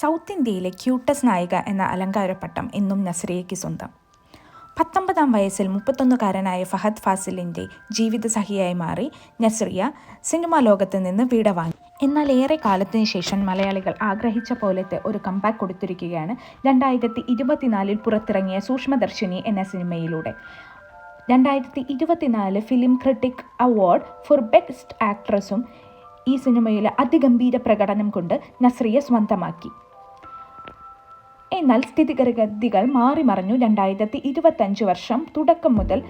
South ഇന്ത്യയിലെ cutest നായിക എന്ന അലങ്കാരപ്പട്ടം എന്നും നസ്രിയയ്ക്ക് സ്വന്തം. പത്തൊമ്പതാം വയസ്സിൽ മുപ്പത്തൊന്നുകാരനായ ഫഹദ് ഫാസിലിന്റെ ജീവിതസഖിയായി മാറി നസ്രിയ സിനിമാ ലോകത്ത് നിന്ന് വിട വാങ്ങി. എന്നാൽ ഏറെ കാലത്തിന് ശേഷം മലയാളികൾ ആഗ്രഹിച്ച പോലത്തെ ഒരു കമ്പാക്ക് കൊടുത്തിരിക്കുകയാണ് രണ്ടായിരത്തി ഇരുപത്തിനാലിൽ പുറത്തിറങ്ങിയ സൂക്ഷ്മദർശിനി എന്ന സിനിമയിലൂടെ. രണ്ടായിരത്തി ഇരുപത്തിനാല് film critic award for best ആക്ട്രസും ഈ സിനിമയിലെ അതിഗംഭീര പ്രകടനം കൊണ്ട് നസ്രിയ സ്വന്തമാക്കി. എന്നാൽ സ്ഥിതിഗതികൾ മാറിമറിഞ്ഞു രണ്ടായിരത്തി ഇരുപത്തഞ്ച് വർഷം തുടക്കം മുതൽ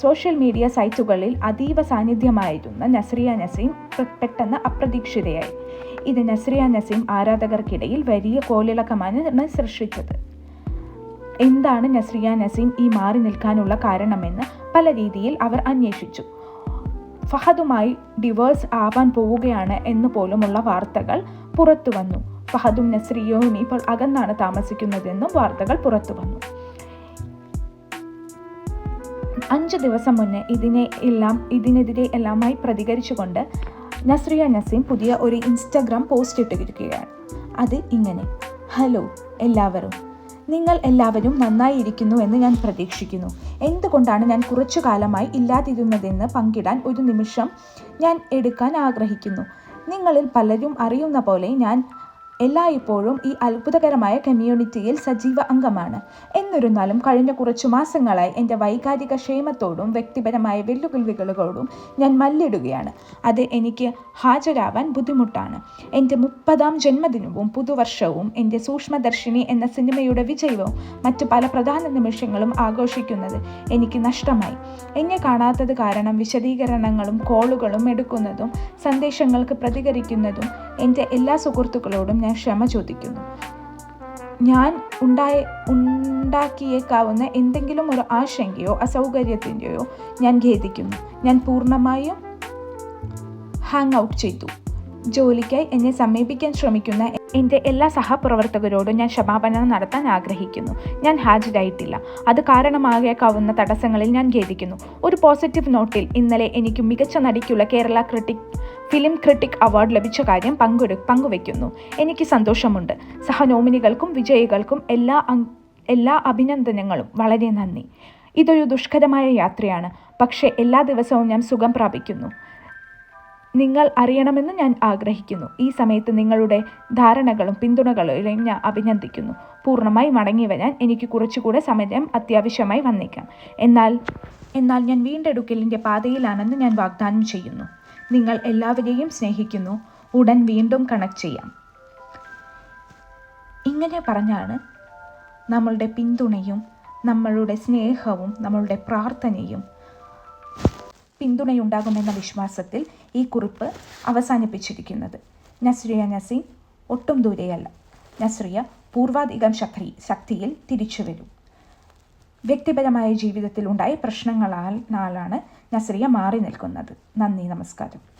സോഷ്യൽ മീഡിയ സൈറ്റുകളിൽ അതീവ സാന്നിധ്യമായിരുന്ന നസ്രിയ നസീം പെട്ടെന്ന് അപ്രതീക്ഷിതയായി. ഇത് നസ്രിയ നസീം ആരാധകർക്കിടയിൽ വലിയ കോലിളക്കമാണ് സൃഷ്ടിച്ചത്. എന്താണ് നസ്രിയ നസീം ഈ മാറി നിൽക്കാനുള്ള കാരണമെന്ന് പല രീതിയിൽ അവർ അന്വേഷിച്ചു. ഫഹദുമായി ഡിവേഴ്സ് ആവാൻ പോവുകയാണ് എന്ന് പോലുമുള്ള വാർത്തകൾ പുറത്തു വന്നു ഫഹദും നസ്രിയയും ഇപ്പോൾ അകന്നാണ് താമസിക്കുന്നതെന്നും വാർത്തകൾ പുറത്തു വന്നു. അഞ്ച് ദിവസം മുന്നേ ഇതിനെ എല്ലാം ഇതിനെതിരെ എല്ലാമായി പ്രതികരിച്ചുകൊണ്ട് നസ്രിയ നസീം പുതിയ ഒരു ഇൻസ്റ്റഗ്രാം പോസ്റ്റ് ഇട്ടിരിക്കുകയാണ്. അത് ഇങ്ങനെ ഹലോ എല്ലാവരും. നിങ്ങൾ എല്ലാവരും നന്നായിരിക്കുന്നു എന്ന് ഞാൻ പ്രതീക്ഷിക്കുന്നു. എന്തുകൊണ്ടാണ് ഞാൻ കുറച്ചു കാലമായി ഇല്ലാതിരുന്നതെന്ന് പങ്കിടാൻ ഒരു നിമിഷം ഞാൻ എടുക്കാൻ ആഗ്രഹിക്കുന്നു. നിങ്ങളിൽ പലരും അറിയുന്ന പോലെ ഞാൻ എല്ലായ്പ്പോഴും ഈ അത്ഭുതകരമായ കമ്മ്യൂണിറ്റിയിൽ സജീവ അംഗമാണ്. എന്നിരുന്നാലും കഴിഞ്ഞ കുറച്ചു മാസങ്ങളായി എന്റെ വൈകാരിക ക്ഷേമത്തോടും വ്യക്തിപരമായ വെല്ലുവിളികളോടും ഞാൻ മല്ലിടുകയാണ്. അത് എനിക്ക് ഹാജരാവാൻ ബുദ്ധിമുട്ടാണ്. എന്റെ മുപ്പതാം ജന്മദിനവും പുതുവർഷവും എന്റെ സൂക്ഷ്മദർശിനി എന്ന സിനിമയുടെ വിജയവും മറ്റു പല പ്രധാന നിമിഷങ്ങളും ആഘോഷിക്കുന്നത് എനിക്ക് നഷ്ടമായി. എന്നെ കാണാത്തത് കാരണം വിശദീകരണങ്ങളും കോളുകളും എടുക്കുന്നതും സന്ദേശങ്ങൾക്ക് പ്രതികരിക്കുന്നതും എന്റെ എല്ലാ സുഹൃത്തുക്കളോടും ഞാൻ ക്ഷമ ചോദിക്കുന്നു. ഞാൻ ഉണ്ടായ ഉണ്ടാക്കിയേക്കാവുന്ന എന്തെങ്കിലും ഒരു ആശങ്കയോ അസൗകര്യത്തിന്റെയോ ഞാൻ ഖേദിക്കുന്നു. ഞാൻ പൂർണമായും ഹാങ് ഔട്ട് ചെയ്തു. ജോലിക്കായി എന്നെ സമീപിക്കാൻ ശ്രമിക്കുന്ന എന്റെ എല്ലാ സഹപ്രവർത്തകരോടും ഞാൻ ക്ഷമാപണം നടത്താൻ ആഗ്രഹിക്കുന്നു. ഞാൻ ഹാജരായിട്ടില്ല. അത് കാരണമായേക്കാവുന്ന തടസ്സങ്ങളിൽ ഞാൻ ഖേദിക്കുന്നു. ഒരു പോസിറ്റീവ് നോട്ടിൽ ഇന്നലെ എനിക്ക് മികച്ച നടിക്കുള്ള Kerala critic film critic award ലഭിച്ച കാര്യം പങ്കെടു പങ്കുവയ്ക്കുന്നു എനിക്ക് സന്തോഷമുണ്ട്. സഹനോമിനികൾക്കും വിജയികൾക്കും എല്ലാ എല്ലാ അഭിനന്ദനങ്ങളും. വളരെ നന്ദി. ഇതൊരു ദുഷ്കരമായ യാത്രയാണ്. പക്ഷേ എല്ലാ ദിവസവും ഞാൻ സുഖം പ്രാപിക്കുന്നു. നിങ്ങൾ അറിയണമെന്ന് ഞാൻ ആഗ്രഹിക്കുന്നു. ഈ സമയത്ത് നിങ്ങളുടെ ധാരണകളും പിന്തുണകളും ഞാൻ അഭിനന്ദിക്കുന്നു. പൂർണമായി മടങ്ങി വരാൻ എനിക്ക് കുറച്ചുകൂടെ സമയം അത്യാവശ്യമായി വന്നേക്കാം. എന്നാൽ എന്നാൽ ഞാൻ വീണ്ടെടുക്കലിന്റെ പാതയിലാണെന്ന് ഞാൻ വാഗ്ദാനം ചെയ്യുന്നു. നിങ്ങൾ എല്ലാവരെയും സ്നേഹിക്കുന്നു. ഉടൻ വീണ്ടും കണക്ട് ചെയ്യാം. ഇങ്ങനെ പറഞ്ഞാണ് നമ്മളുടെ പിന്തുണയും നമ്മളുടെ സ്നേഹവും നമ്മളുടെ പ്രാർത്ഥനയും പിന്തുണയുണ്ടാകുമെന്ന വിശ്വാസത്തിൽ ഈ കുറിപ്പ് അവസാനിപ്പിച്ചിരിക്കുന്നത്. നസ്രിയ നസീം ഒട്ടും ദൂരെയല്ല. നസ്രിയ പൂർവാധികം ശക്തി ശക്തിയിൽ തിരിച്ചു വരും വ്യക്തിപരമായ ജീവിതത്തിൽ ഉണ്ടായ പ്രശ്നങ്ങളാൽ നാളാണ് നസ്രിയ മാറി നിൽക്കുന്നത്. നന്ദി നമസ്കാരം.